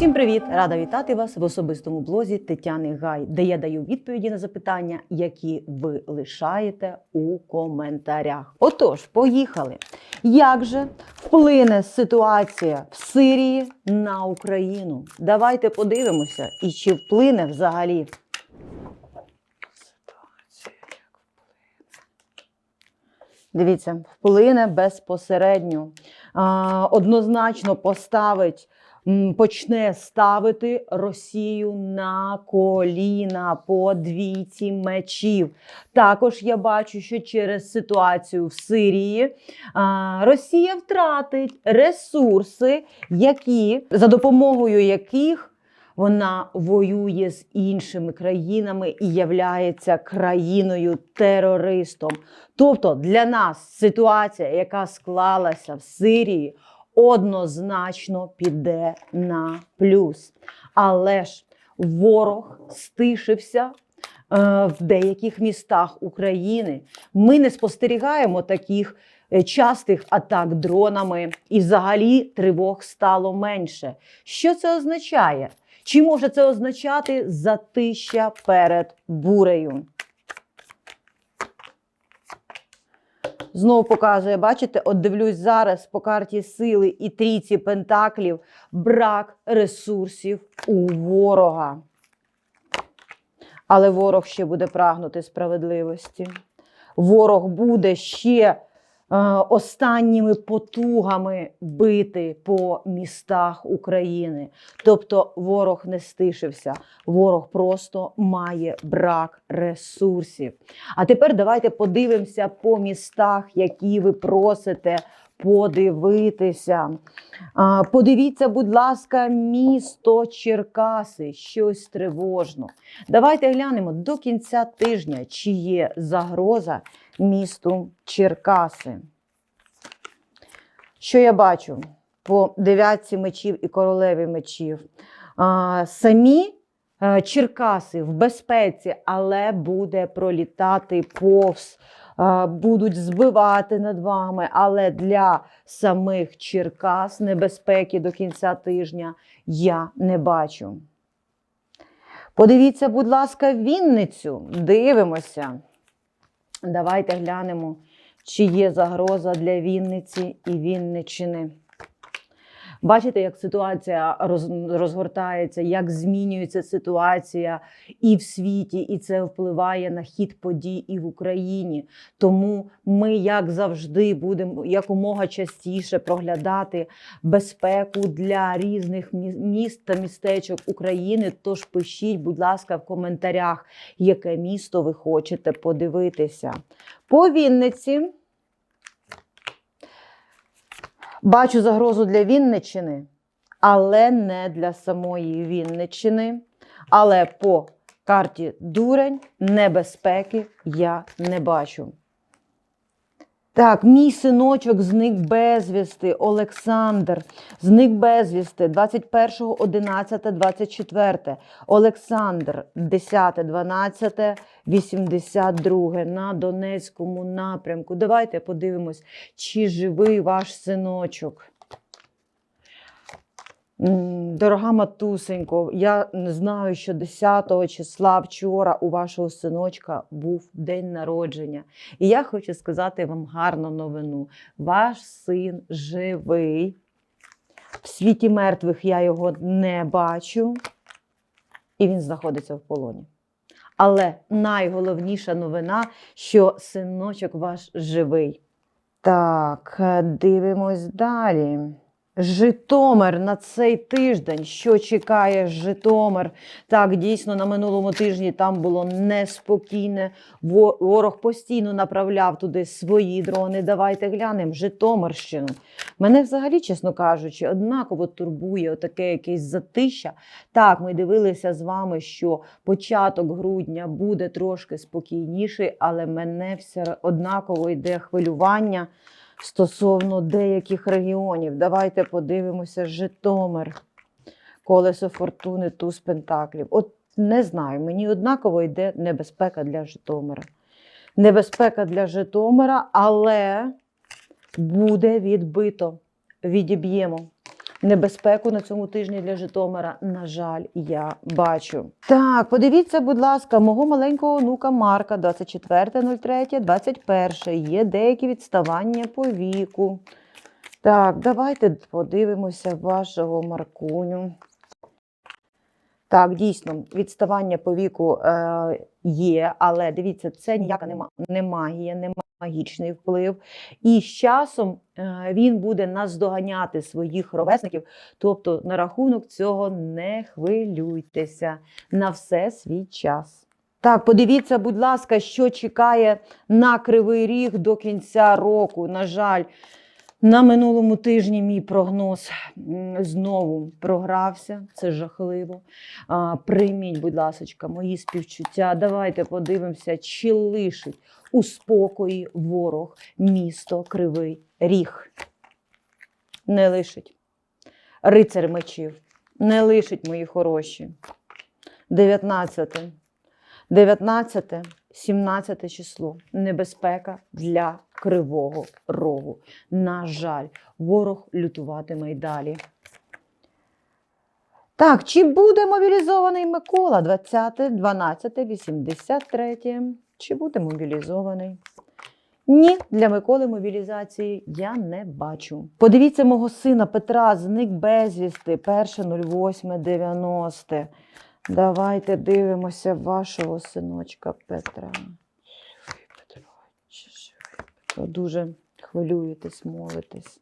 Всім привіт! Рада вітати вас в особистому блозі Тетяни Гай, де я даю відповіді на запитання, які ви лишаєте у коментарях. Отож, поїхали. Як же вплине ситуація в Сирії на Україну? Давайте подивимося, і чи вплине взагалі. Дивіться, вплине безпосередньо. Однозначно поставить, почне ставити Росію на коліна по двійці мечів. Також я бачу, що через ситуацію в Сирії Росія втратить ресурси, які за допомогою яких вона воює з іншими країнами і являється країною терористом. Тобто для нас ситуація, яка склалася в Сирії, однозначно піде на плюс. Але ж ворог стишився. е, В деяких містах України ми не спостерігаємо таких е, частих атак дронами, і взагалі тривог стало менше. Що це означає? Чи може це означати затища перед бурею? Знову показує, бачите, от дивлюсь зараз по карті сили і трійці пентаклів брак ресурсів у ворога. Але ворог ще буде прагнути справедливості. Ворог буде ще останніми потугами бити по містах України. Тобто ворог не стишився, ворог просто має брак ресурсів. А тепер давайте подивимося по містах, які ви просите подивитися. Подивіться, будь ласка, місто Черкаси, щось тривожно. Давайте глянемо до кінця тижня, чи є загроза місту Черкаси. Що я бачу по дев'ятці мечів і королеві мечів? А, самі е, Черкаси в безпеці, але буде пролітати повз, будуть збивати над вами. Але для самих Черкас небезпеки до кінця тижня я не бачу. Подивіться, будь ласка, Вінницю. Дивимося. Давайте глянемо, чи є загроза для Вінниці і Вінниччини. Бачите, як ситуація роз- розгортається, як змінюється ситуація і в світі, і це впливає на хід подій і в Україні. Тому ми, як завжди, будемо якомога частіше проглядати безпеку для різних міст та містечок України. Тож пишіть, будь ласка, в коментарях, яке місто ви хочете подивитися. По Вінниці. Бачу загрозу для Вінниччини, але не для самої Вінниччини. Але по карті дурень небезпеки я не бачу. Так, мій синочок зник безвісти. Олександр зник безвісти 21.11.24. Олександр 10.12.82 на Донецькому напрямку. Давайте подивимось, чи живий ваш синочок. Дорога матусенько, я знаю, що 10 числа вчора у вашого синочка був день народження. І я хочу сказати вам гарну новину. Ваш син живий. В світі мертвих я його не бачу, і він знаходиться в полоні. Але найголовніша новина, що синочок ваш живий. Так, е, дивимось далі. Житомир на цей тиждень. Що чекає Житомир? Так, дійсно, на минулому тижні там було неспокійне. Ворог постійно направляв туди свої дрони. Давайте глянемо Житомирщину. Мене взагалі, чесно кажучи, однаково турбує таке якесь затища. Так, ми дивилися з вами, що початок грудня буде трошки спокійніший, але мене все однаково йде хвилювання стосовно деяких регіонів. Давайте подивимося Житомир. Колесо фортуни, туз пентаклів. От не знаю, мені однаково йде небезпека для Житомира. Небезпека для Житомира, але буде відбито. Відіб'ємо. Небезпеку на цьому тижні для Житомира, на жаль, я бачу. Так, подивіться, будь ласка, мого маленького онука Марка, 24.03, 21. Є деякі відставання по віку. Так, давайте подивимося вашого Маркуню. Так, дійсно, відставання по віку е, є, але дивіться, це ніяка не, ма- не магія, не магічний вплив. І з часом е, він буде наздоганяти своїх ровесників. Тобто, на рахунок цього не хвилюйтеся на все свій час. Так, подивіться, будь ласка, що чекає на кривий ріг до кінця року. На жаль, на минулому тижні мій прогноз знову програвся. Це жахливо. Прийміть, будь ласка, мої співчуття. Давайте подивимося, чи лишить у спокої ворог місто Кривий Ріг. Не лишить. Рицар мечів. Не лишить, мої хороші. 19. 19, 17 число. Небезпека для Кривого Рогу. На жаль, ворог лютуватиме й далі. Так, чи буде мобілізований Микола 20, 12, 83? Чи буде мобілізований? Ні, для Миколи мобілізації я не бачу. Подивіться мого сина Петра, зник безвісти, 1.08.90. Давайте дивимося вашого синочка Петра. Петро? Дуже хвилюєтесь, молитесь.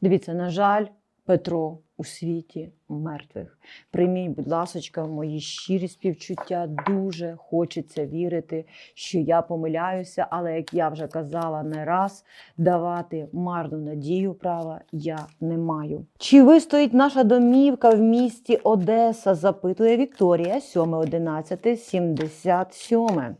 Дивіться, на жаль, Петро у світі мертвих. Прийміть, будь ласочка, мої щирі співчуття. Дуже хочеться вірити, що я помиляюся, але як я вже казала не раз, давати марну надію права я не маю. Чи вистоїть наша домівка в місті Одеса? запитує Вікторія 7.11.77.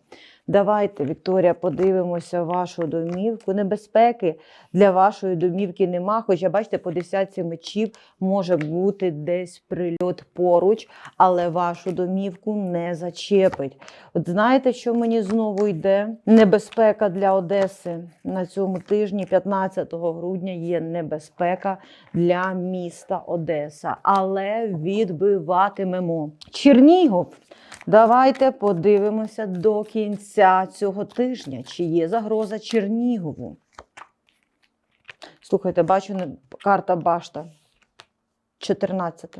Давайте, Вікторія, подивимося вашу домівку. Небезпеки для вашої домівки нема. Хоча, бачите, по десятці мечів може бути десь прильот поруч, але вашу домівку не зачепить. От знаєте, що мені знову йде? Небезпека для Одеси на цьому тижні, 15 грудня, є небезпека для міста Одеса, але відбиватимемо. Чернігов. Давайте подивимося до кінця цього тижня, чи є загроза Чернігову. Слухайте, бачу карта Башта. 14.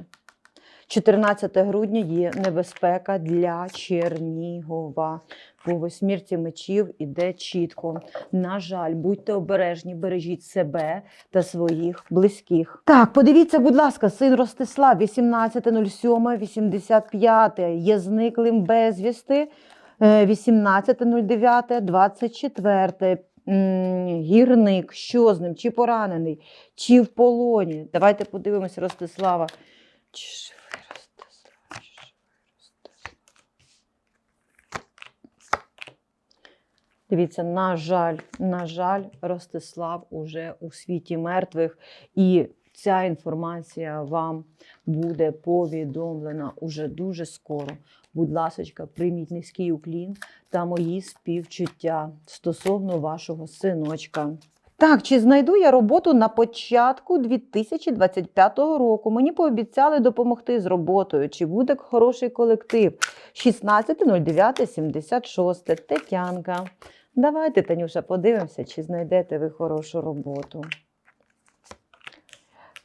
14 грудня є небезпека для Чернігова. По восьмірці мечів іде чітко. На жаль, будьте обережні, бережіть себе та своїх близьких. Так, подивіться, будь ласка, син Ростислав, 18.07.85, є зниклим безвісти. е, 18.09, 24. Гірник, що з ним, чи поранений, чи в полоні. Давайте подивимося Ростислава. Чи живий Ростислав? Чи живий Ростислав? Дивіться, на жаль, на жаль, Ростислав уже у світі мертвих, і ця інформація вам буде повідомлена уже дуже скоро. Будь ласочка, прийміть низький уклін та мої співчуття стосовно вашого синочка. Так, чи знайду я роботу на початку 2025 року? Мені пообіцяли допомогти з роботою. Чи буде хороший колектив? 16.09.76. Тетянка. Давайте, Танюша, подивимося, чи знайдете ви хорошу роботу.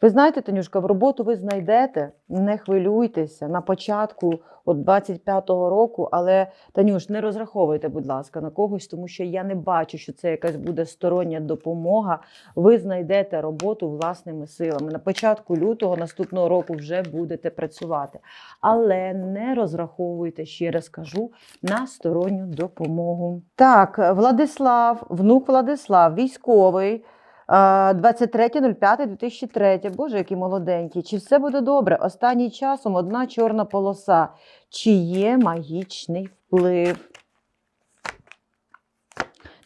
Ви знаєте, Танюшка, в роботу ви знайдете, не хвилюйтеся на початку от 25-го року, але Танюш, не розраховуйте, будь ласка, на когось, тому що я не бачу, що це якась буде стороння допомога. Ви знайдете роботу власними силами. На початку лютого наступного року вже будете працювати. Але не розраховуйте, ще раз кажу, на сторонню допомогу. Так, Владислав, внук Владислав, військовий. Е, 23.05.2003. Боже, який молоденький. Чи все буде добре? Останнім часом одна чорна полоса. Чи є магічний вплив?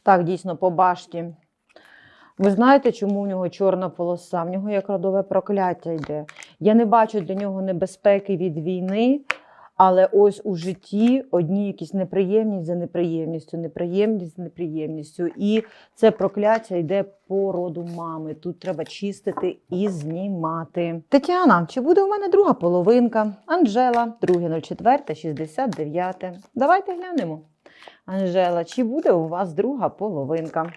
Так, дійсно, по башті. Ви знаєте, чому в нього чорна полоса? В нього як родове прокляття йде. Я не бачу для нього небезпеки від війни, Але ось у житті одні якісь неприємність за неприємністю, неприємність за неприємністю. І це прокляття йде по роду мами. Тут треба чистити і знімати. Тетяна, чи буде у мене друга половинка? Анжела, 2.04, 69. Давайте глянемо. Анжела, чи буде у вас друга половинка?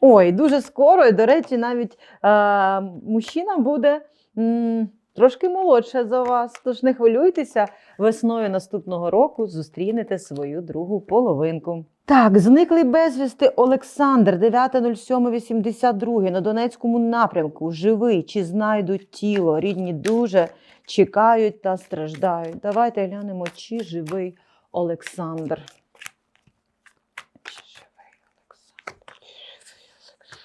Ой, дуже скоро, і, до речі, навіть е, мужчина буде трошки молодше за вас. Тож не хвилюйтеся, весною наступного року зустрінете свою другу половинку. Так, зниклий безвісти Олександр, 9.07.82 на Донецькому напрямку. Живий чи знайдуть тіло? Рідні дуже чекають та страждають. Давайте глянемо, чи живий Олександр. Чи живий Олександр?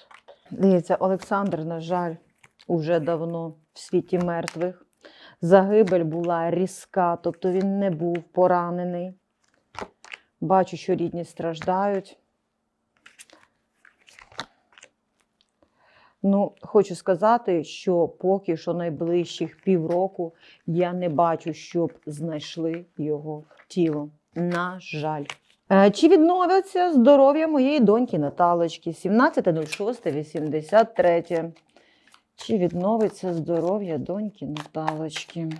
Дивіться, Олександр, на жаль, уже давно в світі мертвих. Загибель була різка, тобто він не був поранений. Бачу, що рідні страждають. Ну, хочу сказати, що поки що найближчих півроку я не бачу, щоб знайшли його тіло. На жаль. Е, Чи відновиться здоров'я моєї доньки Наталочки? 17.06.83. Чи відновиться здоров'я доньки Наталочки?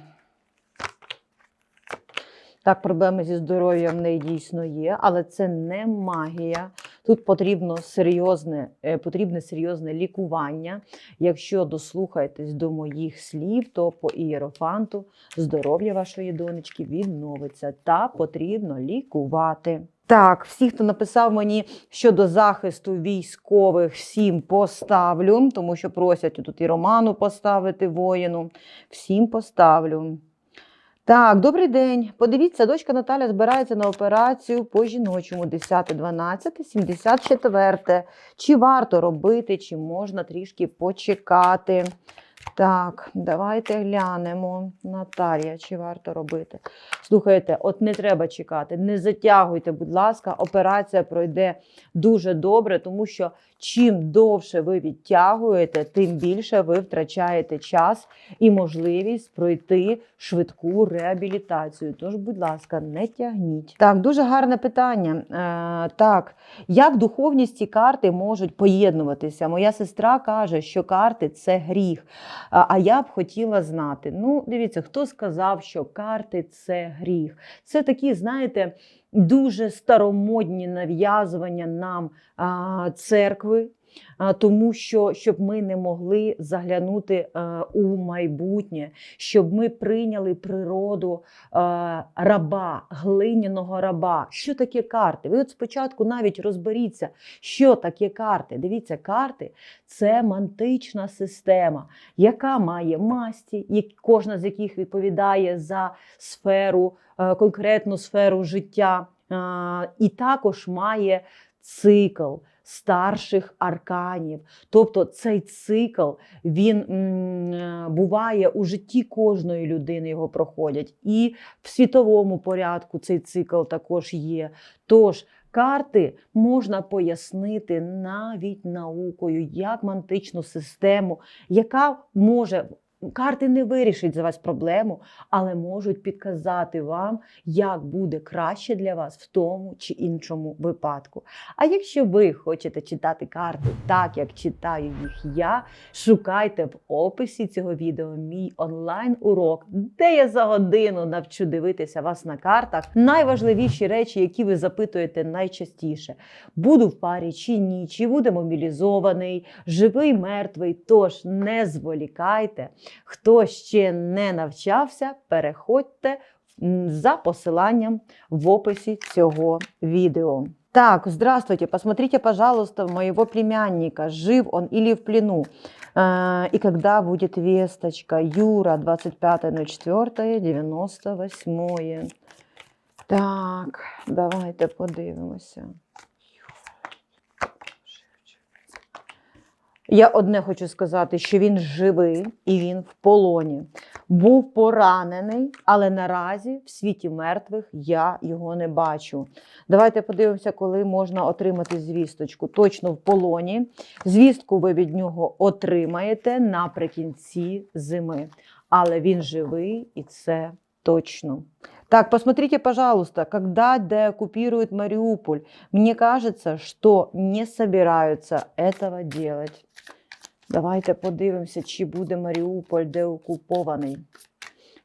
Так, проблеми зі здоров'ям в неї дійсно є, але це не магія. Тут потрібно серйозне, е, потрібне серйозне лікування. Якщо дослухаєтесь до моїх слів, то по ієрофанту здоров'я вашої донечки відновиться та потрібно лікувати. Так, всі, хто написав мені щодо захисту військових, всім поставлю, тому що просять тут і Роману поставити воїну. Всім поставлю. Так, добрий день. Подивіться, дочка Наталя збирається на операцію по жіночому 10-12, 74. Чи варто робити, чи можна трішки почекати? Так, давайте глянемо. Наталія, чи варто робити? Слухайте, от не треба чекати, не затягуйте, будь ласка, операція пройде дуже добре, тому що чим довше ви відтягуєте, тим більше ви втрачаєте час і можливість пройти швидку реабілітацію. Тож, будь ласка, не тягніть. Так, дуже гарне питання. Е, так, як духовність і карти можуть поєднуватися? Моя сестра каже, що карти це гріх. А я б хотіла знати. Ну, дивіться, хто сказав, що карти це гріх. Це такі, знаєте, дуже старомодні нав'язування нам церкви. Тому що щоб ми не могли заглянути у майбутнє, щоб ми прийняли природу раба, глиняного раба. Що таке карти? Ви от спочатку навіть розберіться, що таке карти. Дивіться, карти це мантична система, яка має масті, кожна з яких відповідає за сферу, е, конкретну сферу життя, і також має цикл старших арканів. Тобто цей цикл він буває у житті кожної людини, його проходять. І в світовому порядку цей цикл також є. Тож карти можна пояснити навіть наукою, як мантичну систему, яка може. Карти не вирішать за вас проблему, але можуть підказати вам, як буде краще для вас в тому чи іншому випадку. А якщо ви хочете читати карти так, як читаю їх я, шукайте в описі цього відео мій онлайн-урок, де я за годину навчу дивитися вас на картах. Найважливіші речі, які ви запитуєте найчастіше: буду в парі чи ні, чи буде мобілізований, живий, мертвий. Тож не зволікайте. Хто ще не навчався, переходьте за посиланням в описі цього видео. Так, здравствуйте, посмотрите, пожалуйста, моего племянника, жив он или в плену. Э, И когда будет весточка? Юра, 25.04.98. Так, давайте подивимося. Я одне хочу сказати, що він живий і він в полоні. Був поранений, але наразі в світі мертвих я його не бачу. Давайте подивимося, коли можна отримати звісточку. Точно в полоні. Звістку ви від нього отримаєте наприкінці зими. Але він живий і це точно. Так, посмотрите, пожалуйста, когда деоккупируют Мариуполь. Мне кажется, что не собираются этого делать. Давайте подивимося, чи буде Маріуполь деокупований.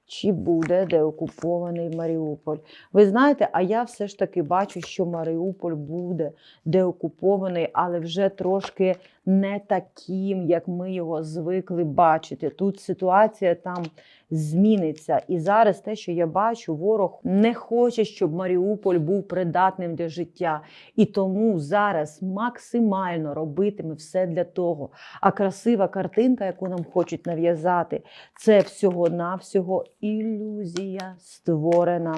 Чи буде деокупований Маріуполь? Ви знаєте, а я все ж таки бачу, що Маріуполь буде деокупований, але вже трошки не таким, як ми його звикли бачити. Тут ситуація там зміниться. І зараз те, що я бачу, ворог не хоче, щоб Маріуполь був придатним для життя. І тому зараз максимально робитиме все для того. А красива картинка, яку нам хочуть нав'язати, це всього-навсього ілюзія, створена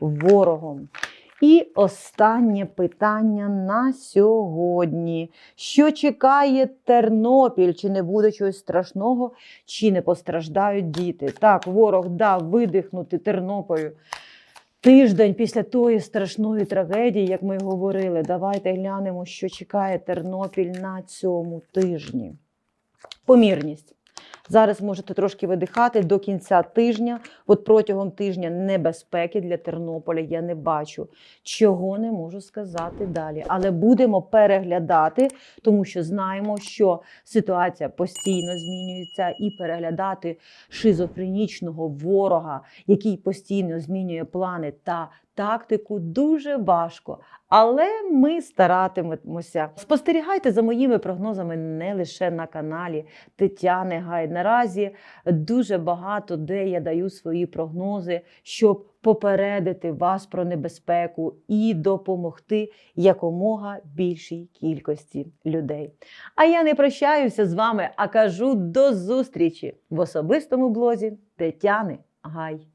ворогом. І останнє питання на сьогодні. Що чекає Тернопіль? Чи не буде чогось страшного, чи не постраждають діти? Так, ворог дав видихнути Тернополю. Тиждень після тої страшної трагедії, як ми говорили, давайте глянемо, що чекає Тернопіль на цьому тижні. Помірність. Зараз можете трошки видихати до кінця тижня. От протягом тижня небезпеки для Тернополя я не бачу. Чого не можу сказати далі. Але будемо переглядати, тому що знаємо, що ситуація постійно змінюється, і переглядати шизофренічного ворога, який постійно змінює плани та тактику, дуже важко. Але ми старатимемося. Спостерігайте за моїми прогнозами не лише на каналі Тетяни Гай. Наразі дуже багато де я даю свої прогнози, щоб попередити вас про небезпеку і допомогти якомога більшій кількості людей. А я не прощаюся з вами, а кажу до зустрічі в особистому блозі Тетяни Гай.